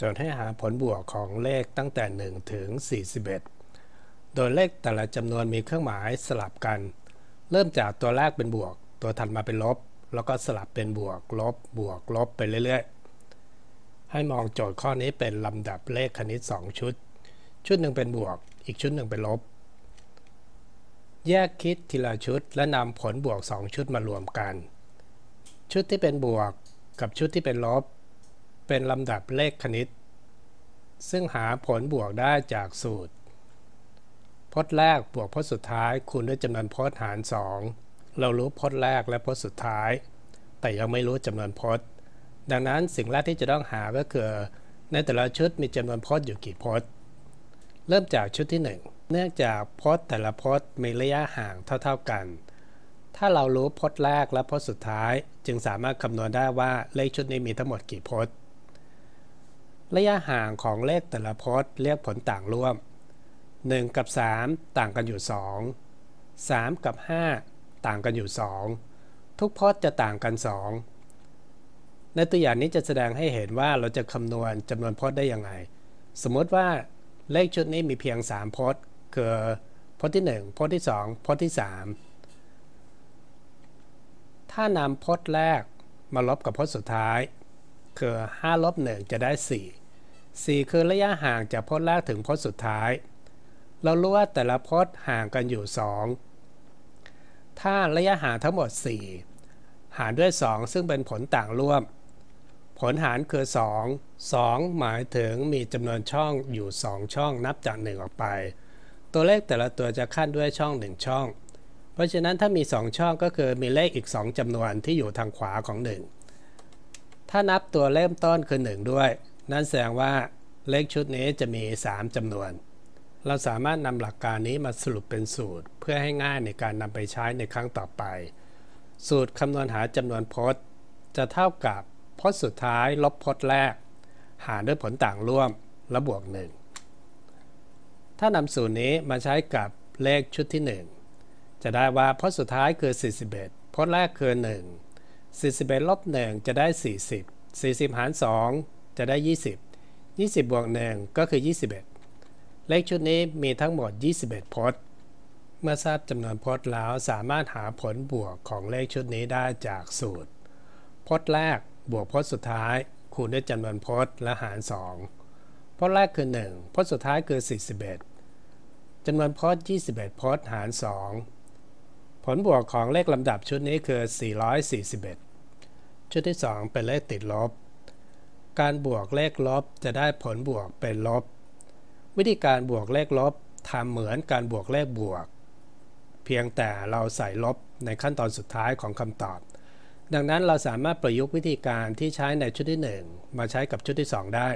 จนให้หาผลบวกของเลขตั้งแต่ 1 ถึง 41 โดยเลขแต่ละจำนวนมีเครื่องหมายสลับกัน เริ่มจากตัวแรกเป็นบวก ตัวถัดมาเป็นลบ แล้วก็สลับเป็นบวก ลบ บวก ลบไปเรื่อยๆ ให้มองโจทย์ข้อนี้เป็นลำดับเลขคณิต 2 ชุด ชุดหนึ่งเป็นบวก อีกชุดหนึ่งเป็นลบ แยกคิดทีละชุดและนำผลบวก 2 ชุดมารวมกัน ชุดที่เป็นบวกกับชุดที่เป็นลบ เป็นลำดับเลขคณิต ซึ่งหาผลบวกได้จากสูตร พจน์แรกบวกพจน์สุดท้ายคูณด้วยจำนวนพจน์หาร 2 เรารู้พจน์แรกและพจน์สุดท้าย แต่ยังไม่รู้จำนวนพจน์ ดังนั้นสิ่งแรกที่จะต้องหาก็คือ ในแต่ละชุดมีจำนวนพจน์อยู่กี่พจน์ เริ่มจากชุดที่ 1 เนื่องจากพจน์แต่ละพจน์มีระยะห่างเท่า ๆกันถ้าเรารู้พจน์แรกและพจน์สุดท้าย จึงสามารถคำนวณได้ว่าเลขชุดนี้มีทั้งหมดกี่พจน์ ระยะห่างของเลขแต่ละพจน์เรียกผลต่างร่วม 1 กับ 3 ต่างกันอยู่ 2 3 กับ 5 ต่างกันอยู่ 2 ทุกพจน์จะต่างกัน 2 ในตัวอย่างนี้จะแสดงให้เห็นว่าเราจะคำนวณจำนวนพจน์ได้ยังไง สมมติว่าเลขชุดนี้มีเพียง 3 พจน์คือพจน์ที่ 1 พจน์ที่ 2 พจน์ที่ 3 ถ้านำพจน์แรกมาลบกับพจน์สุดท้ายคือ5ลบ1จะได้ 4 4 คือระยะห่างจากพจน์แรกถึงพจน์สุดท้าย เรารู้ว่าแต่ละพจน์ห่างกันอยู่ 2 ถ้าระยะห่างทั้งหมด 4 หารด้วย 2 ซึ่งเป็นผลต่างร่วม ผลหารคือ 2 2 หมายถึงมีจำนวนช่องอยู่ 2 ช่องนับจาก 1 ออกไป ตัวเลขแต่ละตัวจะขั้นด้วยช่อง 1 ช่อง เพราะฉะนั้นถ้ามี 2 ช่องก็คือมีเลขอีก 2จำนวนที่อยู่ทางขวาของ 1 ถ้านับตัวเริ่มต้นคือ 1 ด้วย นั่นแสดงว่าเลขชุดนี้จะมี 3จำนวน เราสามารถนำหลักการนี้มาสรุปเป็นสูตร เพื่อให้ง่ายในการนำไปใช้ในครั้งต่อไป สูตรคำนวณหาจำนวนพจน์ จะเท่ากับพจน์สุดท้ายลบพจน์แรก หารด้วยผลต่างร่วมและบวก 1 ถ้านำสูตรนี้มาใช้กับเลขชุดที่ 1 จะได้ว่าพจน์สุดท้ายคือ 41พจน์แรกคือ 1 41ลบ1จะได้ 40 40 หาร 2 จะได้ 20 20 บวก1ก็คือ 21 เลขชุดนี้มีทั้งหมด 21 พจน์ เมื่อทราบจำนวนพจน์แล้วสามารถหาผลบวกของเลขชุดนี้ได้จากสูตร พจน์แรกบวกพจน์สุดท้าย คูณด้วยจำนวนพจน์และหาร 2 พจน์แรกคือ 1 พจน์สุดท้ายคือ 41จำนวนพจน์ 21 พจน์หาร 2 ผลบวกของเลขลำดับชุดนี้คือ 441 ชุดที่ 2 เป็นเลขติดลบ การบวกเลขลบจะได้ผลบวกเป็นลบ วิธีการบวกเลขลบทำเหมือนการบวกเลขบวก เพียงแต่เราใส่ลบในขั้นตอนสุดท้ายของคำตอบ ดังนั้นเราสามารถประยุกต์วิธีการที่ใช้ในชุดที่ 1 มาใช้กับชุดที่ 2 ได้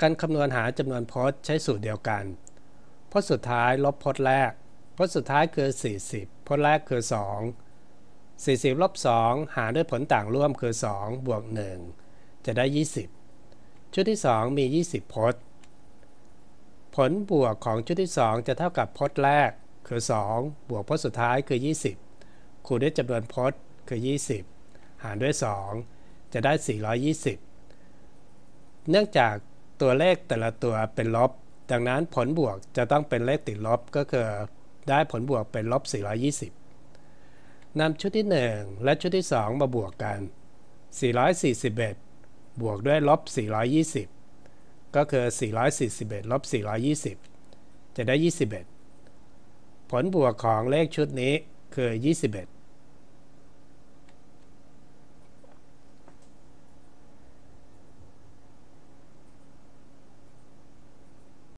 การคำนวณหาจำนวนพจน์ใช้สูตรเดียวกันพจน์สุดท้ายลบพจน์แรกพจน์สุดท้ายคือ 40พจน์แรกคือ 2 40ลบ2หารด้วยผลต่างร่วมคือ 2 บวก 1 จะได้ 20 ชุดที่ 2 มี 20 พจน์ ผลบวกของชุดที่ 2 จะเท่ากับพจน์แรก คือ 2 บวกพจน์สุดท้ายคือ 20 คูณด้วยจำนวนพจน์คือ 20 หารด้วย 2 จะได้ 420 เนื่องจากตัวเลขแต่ละตัวเป็นลบ ดังนั้นผลบวกจะต้องเป็นเลขติดลบก็คือได้ผลบวกเป็นลบ 420นำชุดที่ 1 และชุดที่ 2 มาบวกกัน 441 บวกด้วยลบ 420 ก็คือ 441 ลบ 420 จะได้ 21 ผลบวกของเลขชุดนี้คือ 21